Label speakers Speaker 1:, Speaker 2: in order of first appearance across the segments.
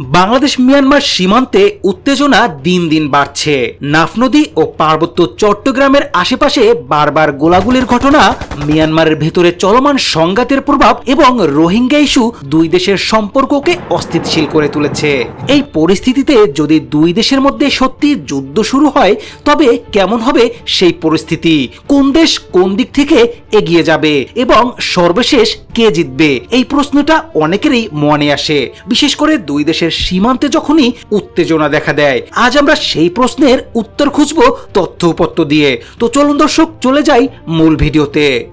Speaker 1: Bangladesh Myanmar সীমান্তে উত্তেজনা দিন দিন বাড়ছে। নাফ নদী ও পার্বত্য চট্টগ্রামের আশেপাশে বারবার গোলাগুলির ঘটনা, মিয়ানমারের ভেতরে চলমান সংঘাতের প্রভাব এবং রোহিঙ্গা ইস্যু দুই দেশের সম্পর্ককে অস্থিতিশীল করে তুলেছে। এই পরিস্থিতিতে যদি দুই দেশের মধ্যে সত্যি যুদ্ধ শুরু হয়, তবে কেমন হবে সেই পরিস্থিতি? কোন দেশ কোন দিক থেকে এগিয়ে যাবে এবং সর্বশেষ কে জিতবে? এই প্রশ্নটা অনেকেরই মনে আসে। বিশেষ করে দুই দেশের সীমান্তে যখনই উত্তেজনা দেখা দেয়, আজ আমরা সেই প্রশ্নের উত্তর খুঁজব তথ্য উপত্য দিয়ে। তো চলুন দর্শক, চলে যাই মূল ভিডিওতে।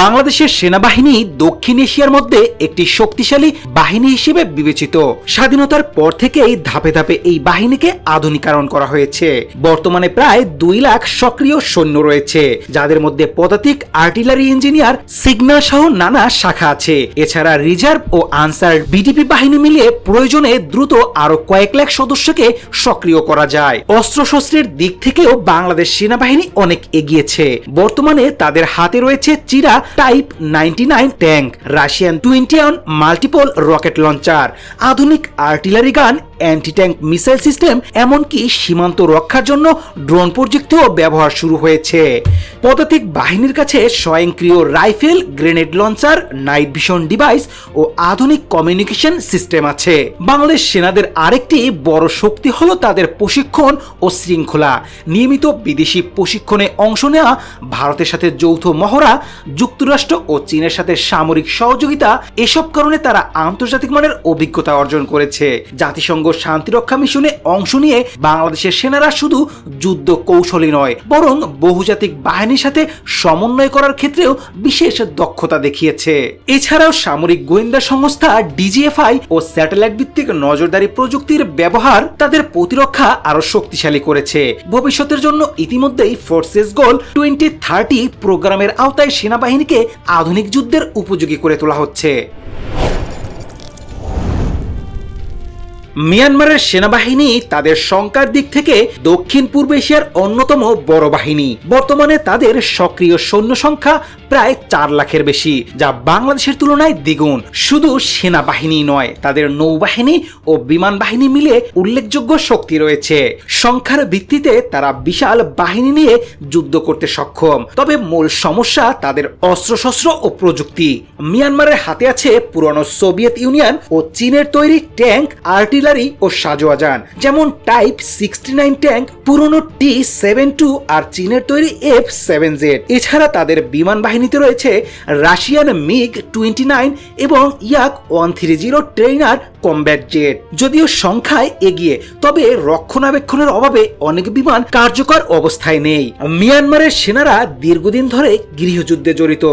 Speaker 1: বাংলাদেশের সেনাবাহিনী দক্ষিণ এশিয়ার মধ্যে একটি শক্তিশালী বাহিনী হিসেবে বিবেচিত। স্বাধীনতার পর থেকেই ধাপে ধাপে এই বাহিনীকে আধুনিকায়ন করা হয়েছে। বর্তমানে প্রায় দুই লাখ সক্রিয় সৈন্য রয়েছে, যাদের মধ্যে পদাতিক আর্টিলারি ইঞ্জিনিয়ার সিগন্যাল সহ নানা শাখা আছে। এছাড়া রিজার্ভ ও আনসার বিডিপি বাহিনী মিলিয়ে প্রয়োজনে দ্রুত আরও কয়েক লাখ সদস্যকে সক্রিয় করা যায়। অস্ত্রশস্ত্রের দিক থেকেও বাংলাদেশ সেনাবাহিনী অনেক এগিয়েছে। বর্তমানে তাদের হাতে রয়েছে চিরা type ninety nine tank Russian twenty multiple rocket launcher আধুনিক artillery gun anti tank missile system এমনকি সীমান্ত রক্ষার জন্য ড্রোন প্রযুক্তিও ব্যবহার শুরু হয়েছে। পদাতিক বাহিনীর কাছে স্বয়ংক্রিয় rifle, grenade launcher, night vision device ও আধুনিক কমিউনিকেশন সিস্টেম আছে। বাংলাদেশ সেনাদের আরেকটি বড় শক্তি হলো তাদের প্রশিক্ষণ ও শৃঙ্খলা। নিয়মিত বিদেশি প্রশিক্ষণে অংশ নেওয়া, ভারতের সাথে যৌথ মহড়া, যুক্তরাষ্ট্র ও চীনের সাথে সামরিক সহযোগিতা, এসব কারণে তারা আন্তর্জাতিক মানের অভিজ্ঞতা অর্জন করেছে। জাতিসংঘ শান্তিরক্ষা মিশনে অংশ নিয়ে বাংলাদেশের সেনারা শুধু যুদ্ধ কৌশলী নয়, বরং বহুজাতিক বাহিনীর সাথে সমন্বয় করার ক্ষেত্রেও বিশেষ দক্ষতা দেখিয়েছে। এছাড়াও সামরিক গোয়েন্দা সংস্থা ডিজিএফআই ও স্যাটেলাইট ভিত্তিক নজরদারি প্রযুক্তির ব্যবহার তাদের প্রতিরক্ষা আরও শক্তিশালী করেছে। ভবিষ্যতের জন্য ইতিমধ্যেই ফোর্সেস গোল টোয়েন্টি থার্টি প্রোগ্রামের আওতায় সেনাবাহিনীকে আধুনিক যুদ্ধের উপযোগী করে তোলা হচ্ছে। মিয়ানমারের সেনাবাহিনী তাদের সংখ্যার দিক থেকে দক্ষিণ পূর্ব এশিয়ার অন্যতম বড় বাহিনী। বর্তমানে তাদের সক্রিয় সৈন্য সংখ্যা প্রায় চার লাখের বেশি, যা বাংলাদেশের তুলনায় দ্বিগুণ। শুধু সেনাবাহিনী নয়, তাদের নৌবাহিনী ও বিমান বাহিনী মিলে উল্লেখযোগ্য শক্তি রয়েছে। সংখ্যার ভিত্তিতে তারা বিশাল বাহিনী নিয়ে যুদ্ধ করতে সক্ষম। তবে মূল সমস্যা তাদের অস্ত্রশস্ত্র ও প্রযুক্তি। মিয়ানমারের হাতে আছে পুরনো সোভিয়েত ইউনিয়ন ও চীনের তৈরি ট্যাঙ্ক আর্টিলারি ও সাজোয়াজান যেমন টাইপ সিক্সটি নাইন ট্যাঙ্ক, পুরনো টি সেভেন টু আর চীনের তৈরি এফ সেভেন জেড। এছাড়া তাদের বিমান বাহিনীতে রয়েছে রাশিয়ান মিগ টোয়েন্টি নাইন এবং Yak one three zero trainer combat jet. যদিও সংখ্যায় এগিয়ে, তবে রক্ষণাবেক্ষণের অভাবে অনেক বিমান কার্যকর অবস্থায় নেই। মিয়ানমারের সেনারা দীর্ঘদিন ধরে গৃহযুদ্ধে জড়িত।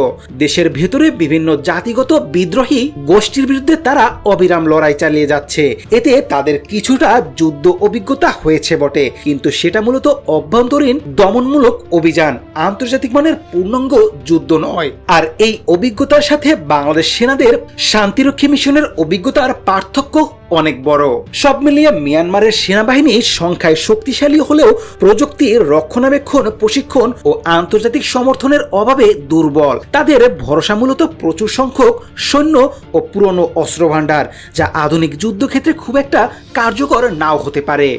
Speaker 1: দেশের ভেতরে বিভিন্ন জাতিগত বিদ্রোহী গোষ্ঠীর বিরুদ্ধে তারা অবিরাম লড়াই চালিয়ে যাচ্ছে। এতে তাদের কিছুটা যুদ্ধ অভিজ্ঞতা হয়েছে বটে। কিন্তু সেটা মূলত অভ্যন্তরীণ দমনমূলক অভিযান, আন্তর্জাতিক মানের পূর্ণাঙ্গ যুদ্ধ নয়। আর এই অভিজ্ঞতার সাথে বাংলাদেশ সেনাদের শান্তিরক্ষী মিশনের অভিজ্ঞতার পার্থক্য অনেক বড়। সব মিলিয়ে মিয়ানমারের সেনাবাহিনী সংখ্যায় শক্তিশালী হলেও প্রযুক্তি রক্ষণাবেক্ষণ, প্রশিক্ষণ ও আন্তর্জাতিক সমর্থনের অভাবে দুর্বল। তাদের ভরসা মূলত প্রচুর সংখ্যক সৈন্য ও পুরনো অস্ত্রভাণ্ডার, যা আধুনিক যুদ্ধক্ষেত্রে খুব একটা কার্যকর নাও হতে পারে।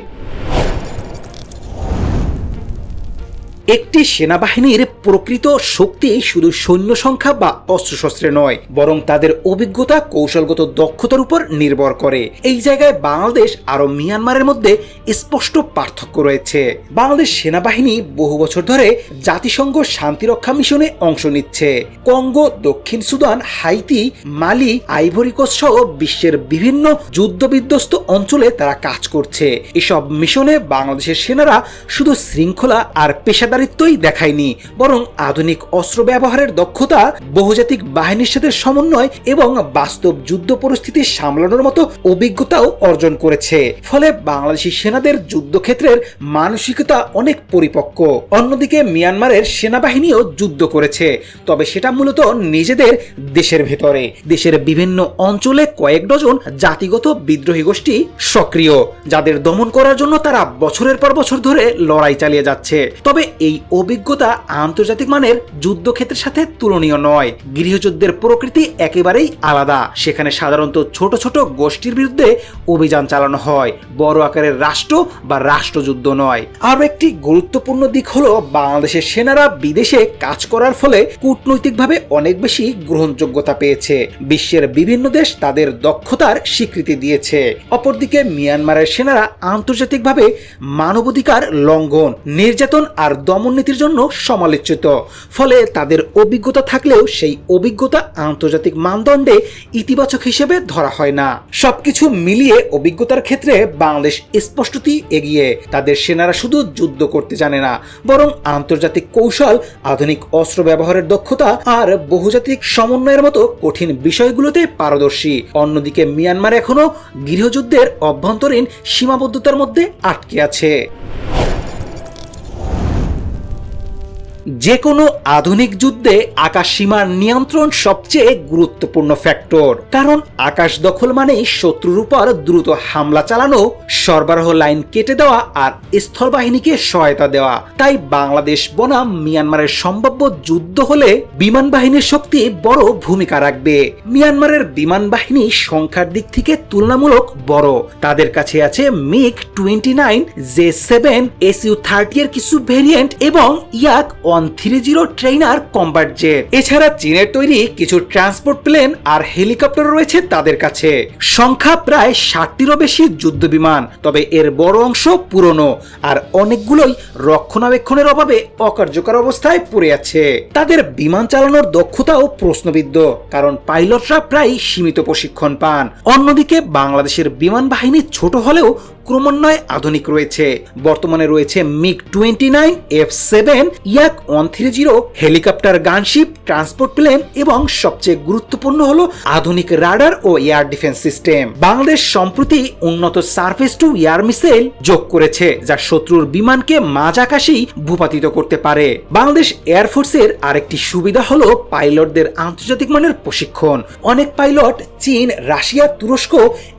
Speaker 1: একটি সেনাবাহিনীর প্রকৃত শক্তি শুধু সৈন্য সংখ্যা বা অস্ত্রশস্ত্রে নয়, বরং তাদের অভিজ্ঞতা, কৌশলগত দক্ষতার উপর নির্ভর করে। এই জায়গায় বাংলাদেশ আরও মিয়ানমারের মধ্যে স্পষ্ট পার্থক্য রয়েছে। বাংলাদেশ সেনাবাহিনী বহু বছর ধরে জাতিসংঘ শান্তিরক্ষা মিশনে অংশ নিচ্ছে। কঙ্গো, দক্ষিণ Sudan, Haiti, Mali, Ivory Coast সহ বিশ্বের বিভিন্ন যুদ্ধবিধ্বস্ত অঞ্চলে তারা কাজ করছে। এসব মিশনে বাংলাদেশের সেনারা শুধু শৃঙ্খলা আর পেশাদার পেশাদারিত্বই দেখায়নি, বরং আধুনিক অস্ত্র ব্যবহারের দক্ষতা, বহুজাতিক বাহিনীর সাথে সমন্বয় এবং বাস্তব যুদ্ধ পরিস্থিতি সামলানোর মতো অভিজ্ঞতাও অর্জন করেছে। ফলে বাংলাদেশি সেনাদের যুদ্ধক্ষেত্রের মানসিকতা অনেক পরিপক্ক। অন্যদিকে মিয়ানমারের সেনাবাহিনীও যুদ্ধ করেছে, তবে সেটা মূলত নিজেদের দেশের ভেতরে। দেশের বিভিন্ন অঞ্চলে কয়েক ডজন জাতিগত বিদ্রোহী গোষ্ঠী সক্রিয়, যাদের দমন করার জন্য তারা বছরের পর বছর ধরে লড়াই চালিয়ে যাচ্ছে। তবে এই অভিজ্ঞতা আন্তর্জাতিক মানের যুদ্ধক্ষেত্রের সাথে তুলনীয় নয়। গৃহযুদ্ধের প্রকৃতি একেবারেই আলাদা। সেখানে সাধারণত ছোট ছোট গোষ্ঠীর বিরুদ্ধে অভিযান চালানো হয়। বড় আকারের রাষ্ট্র বা রাষ্ট্রযুদ্ধ নয়। আরও একটি গুরুত্বপূর্ণ দিক হলো, বাংলাদেশের সেনারা বিদেশে কাজ করার ফলে কূটনৈতিকভাবে অনেক বেশি গ্রহণযোগ্যতা পেয়েছে। বিশ্বের বিভিন্ন দেশ তাদের দক্ষতার স্বীকৃতি দিয়েছে। অপরদিকে মিয়ানমারের সেনারা আন্তর্জাতিকভাবে মানবাধিকার লঙ্ঘন, নির্যাতন আর দমন নীতির জন্য সমালোচিত। ফলে তাদের অভিজ্ঞতা থাকলেও সেই অভিজ্ঞতা আন্তর্জাতিক মানদণ্ডে ইতিবাচক হিসেবে ধরা হয় না। সবকিছু মিলিয়ে অভিজ্ঞতার ক্ষেত্রে বাংলাদেশ স্পষ্টতই এগিয়ে। তাদের সেনারা শুধু যুদ্ধ করতে জানে না, বরং আন্তর্জাতিক কৌশল, আধুনিক অস্ত্র ব্যবহারের দক্ষতা আর বহুজাতিক সমন্বয়ের মতো কঠিন বিষয়গুলোতে পারদর্শী। অন্যদিকে মিয়ানমার এখনও গৃহযুদ্ধের অভ্যন্তরীণ সীমাবদ্ধতার মধ্যে আটকে আছে। যে কোনো আধুনিক যুদ্ধে আকাশ সীমার নিয়ন্ত্রণ সবচেয়ে গুরুত্বপূর্ণ ফ্যাক্টর। কারণ আকাশ দখল মানেই শত্রুর উপর দ্রুত হামলা চালানো, সরবরাহ লাইন কেটে দেওয়া আর স্থল বাহিনীকে সহায়তা দেওয়া। তাই বাংলাদেশ বনাম মিয়ানমারের সম্ভাব্য যুদ্ধ হলে বিমান বাহিনীর শক্তি বড় ভূমিকা রাখবে। মিয়ানমারের বিমান বাহিনী সংখ্যার দিক থেকে তুলনামূলক বড়। তাদের কাছে আছে MiG twenty nine, J seven, SU thirty এর কিছু ভেরিয়েন্ট এবং Yak one three zero trainer combat jet এছাড়া চীনের তৈরি কিছু ট্রান্সপোর্ট প্লেন আর হেলিকপ্টার রয়েছে তাদের কাছে। সংখ্যা প্রায় ষাটটিরও বেশি যুদ্ধ বিমান, তবে এর বড় অংশ পুরনো আর অনেকগুলোই রক্ষণাবেক্ষণের অভাবে অকার্যকর অবস্থায় পড়ে আছে। তাদের বিমান চালানোর দক্ষতাও প্রশ্নবিদ্ধ, কারণ পাইলটরা প্রায় সীমিত প্রশিক্ষণ পান। অন্যদিকে বাংলাদেশের বিমান বাহিনী ছোট হলেও ক্রমান্বয়ে আধুনিক রয়েছে। বর্তমানে রয়েছে MiG twenty nine, F seven, Yak one three zero, helicopter gunship, transport plane এবং সবচেয়ে গুরুত্বপূর্ণ হলো আধুনিক রাডার ও এয়ার ডিফেন্স সিস্টেম। বাংলাদেশ সম্প্রতি উন্নত সার্ফেস টু এয়ার মিসাইল যোগ করেছে, যা শত্রুর বিমানকে মাঝ আকাশেই ভূপাতিত করতে পারে। বাংলাদেশ এয়ারফোর্সের আরেকটি সুবিধা হলো পাইলটদের আন্তর্জাতিক মানের প্রশিক্ষণ। অনেক পাইলট চীন, রাশিয়া, তুরস্ক,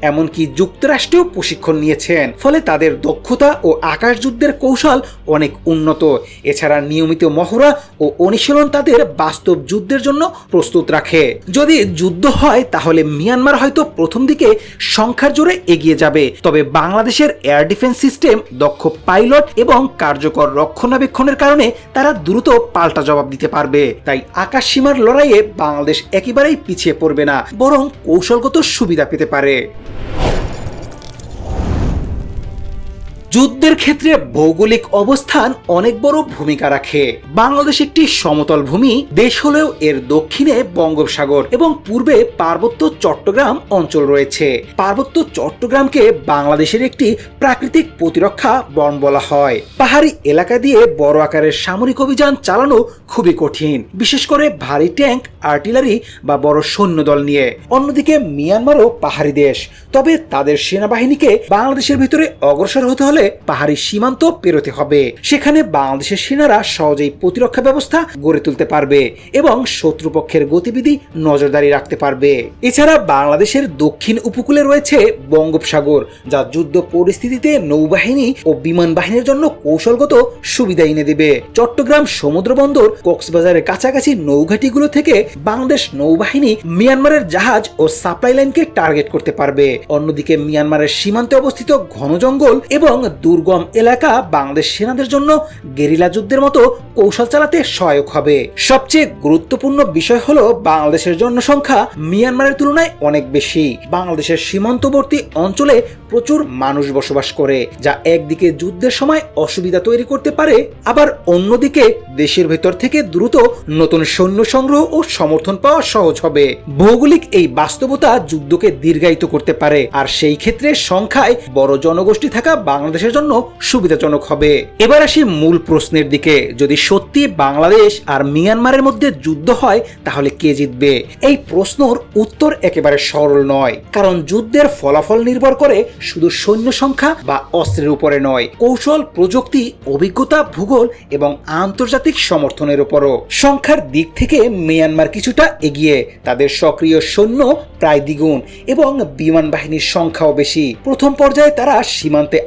Speaker 1: এমনকি যুক্তরাষ্ট্রেও প্রশিক্ষণ নিয়েছেন ফলে তাদের দক্ষতা ও আকাশ যুদ্ধের কৌশল অনেক উন্নত। এছাড়া নিয়মিত মহড়া ও অনুশীলন তাদের বাস্তব যুদ্ধের জন্য প্রস্তুত রাখে। যদি যুদ্ধ হয়, তাহলে মিয়ানমার হয়তো প্রথম দিকে সংখ্যার জোরে এগিয়ে যাবে। তবে বাংলাদেশের এয়ার ডিফেন্স সিস্টেম, দক্ষ পাইলট এবং কার্যকর রক্ষণাবেক্ষণের কারণে তারা দ্রুত পাল্টা জবাব দিতে পারবে। তাই আকাশ সীমার লড়াইয়ে বাংলাদেশ একেবারেই পিছিয়ে পড়বে না, বরং কৌশলগত সুবিধা পেতে পারে। যুদ্ধের ক্ষেত্রে ভৌগোলিক অবস্থান অনেক বড় ভূমিকা রাখে। বাংলাদেশ একটি সমতল ভূমি, দেশ হলেও এর দক্ষিণে বঙ্গোপসাগর এবং পূর্বে পার্বত্য চট্টগ্রাম অঞ্চল রয়েছে। পার্বত্য চট্টগ্রামকে বাংলাদেশের একটি প্রাকৃতিক প্রতিরক্ষা বন বলা হয়। পাহাড়ি এলাকা দিয়ে বড় আকারের সামরিক অভিযান চালানো খুবই কঠিন, বিশেষ করে ভারী ট্যাঙ্ক, আর্টিলারি বা বড় সৈন্যদল নিয়ে। অন্যদিকে মিয়ানমারও পাহাড়ি দেশ, তবে তাদের সেনাবাহিনীকে বাংলাদেশের ভিতরে অগ্রসর হতে হলে পাহাড়ি সীমান্ত পেরোতে হবে। সেখানে বাংলাদেশের সেনারা সহজেই প্রতিরক্ষা ব্যবস্থা গড়ে তুলতে পারবে এবং শত্রুপক্ষের গতিবিধি নজরদারি রাখতে পারবে। এছাড়া বাংলাদেশের দক্ষিণ উপকূলে রয়েছে বঙ্গোপসাগর, যা যুদ্ধ পরিস্থিতিতে নৌবাহিনী ও বিমান বাহিনীর জন্য কৌশলগত সুবিধা এনে দেবে। চট্টগ্রাম সমুদ্র বন্দর, কক্সবাজারের কাছাকাছি নৌঘাটিগুলো থেকে বাংলাদেশ নৌবাহিনী মিয়ানমারের জাহাজ ও সাপ্লাই লাইনকে টার্গেট করতে পারবে। অন্যদিকে মিয়ানমারের সীমান্তে অবস্থিত ঘন জঙ্গল এবং দুর্গম এলাকা বাংলাদেশ সেনাদের জন্য গেরিলা যুদ্ধের মতো কৌশল চালাতে সহায়ক হবে। সবচেয়ে গুরুত্বপূর্ণ বিষয় হলো বাংলাদেশের জনসংখ্যা মিয়ানমারের তুলনায় অনেক বেশি। বাংলাদেশের সীমান্তবর্তী অঞ্চলে প্রচুর মানুষ বসবাস করে, যা একদিকে যুদ্ধের সময় অসুবিধা তৈরি করতে পারে, আবার অন্যদিকে দেশের ভেতর থেকে দ্রুত নতুন সৈন্য সংগ্রহ ও সমর্থন পাওয়া সহজ হবে। ভৌগোলিক এই বাস্তবতা যুদ্ধকে দীর্ঘায়িত করতে পারে, আর সেই ক্ষেত্রে সংখ্যায় বড় জনগোষ্ঠী থাকা বাংলাদেশের জন্য সুবিধাজনক হবে। এবার আসি মূল প্রশ্নের দিকে। যদি সত্যি বাংলাদেশ আর মিয়ানমারের মধ্যে যুদ্ধ হয়, তাহলে কে জিতবে? এই প্রশ্নর উত্তর একেবারে সরল নয়, কারণ যুদ্ধের ফলাফল নির্ভর করে শুধু সৈন্য সংখ্যা বা অস্ত্রের উপরে নয়, কৌশল, প্রযুক্তি, অভিজ্ঞতা, ভূগোল এবং আন্তর্জাতিক সমর্থনের উপরও। সংখ্যার দিক থেকে মিয়ানমার কিছুটা এগিয়ে, তাদের সক্রিয় সৈন্য প্রায় দ্বিগুণ এবং বিমান বাহিনীর সংখ্যাও বেশি। প্রথম পর্যায়ে তারা সীমান্তে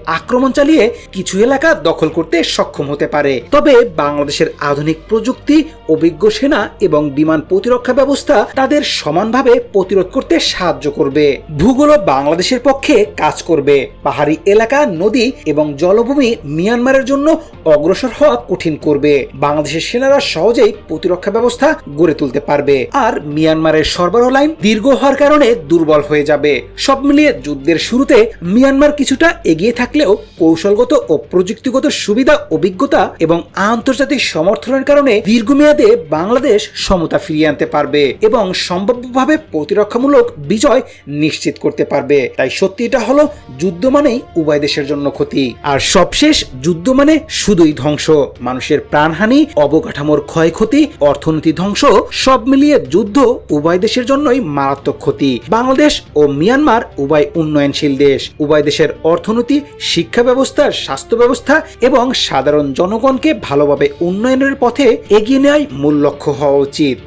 Speaker 1: আক্রমণ চালিয়ে কিছু এলাকা দখল করতে সক্ষম হতে পারে। তবে বাংলাদেশের আধুনিক প্রযুক্তি, অভিজ্ঞ সেনা এবং বিমান প্রতিরক্ষা ব্যবস্থা তাদের সমানভাবে প্রতিরোধ করতে সাহায্য করবে। ভূগোল বাংলাদেশের পক্ষে কাজ করবে। পাহাড়ি এলাকা, নদী এবং জলভূমি মিয়ানমারের জন্য অগ্রসর হওয়া কঠিন করবে। বাংলাদেশের সেনারা সহজেই প্রতিরক্ষা ব্যবস্থা গড়ে তুলতে পারবে। আর মিয়ানমারের সরবরাহ লাইন দীর্ঘ হওয়ার কারণে দুর্বল হয়ে যাবে। সব মিলিয়ে যুদ্ধের শুরুতে মিয়ানমার কিছুটা এগিয়ে থাকলেও কৌশলগত ও প্রযুক্তিগত সুবিধা, অভিজ্ঞতা এবং আন্তর্জাতিক সমর্থনের কারণে দীর্ঘমেয়াদে বাংলাদেশ সমতা ফিরিয়ে আনতে পারবে এবং সম্ভাব্যভাবে প্রতিরক্ষামূলক বিজয় নিশ্চিত করতে পারবে। তাই সত্যি এটা হলো, যুদ্ধ মানেই উভয় দেশের জন্য ক্ষতি। আর সবশেষ, যুদ্ধ মানে শুধুই ধ্বংস। মানুষের প্রাণহানি, অবকাঠামোর ক্ষয়ক্ষতি, অর্থনীতি ধ্বংস, সব মিলিয়ে যুদ্ধ উভয় দেশের জন্যই মারাত্মক ক্ষতি। বাংলাদেশ ও মিয়ানমার উভয় উন্নয়নশীল দেশ। উভয় দেশের অর্থনীতি, শিক্ষা ব্যবস্থা স্বাস্থ্য ব্যবস্থা এবং সাধারণ জনগণকে ভালোভাবে উন্নয়নের পথে এগিয়ে নেয় মূল লক্ষ্য হওয়া উচিত।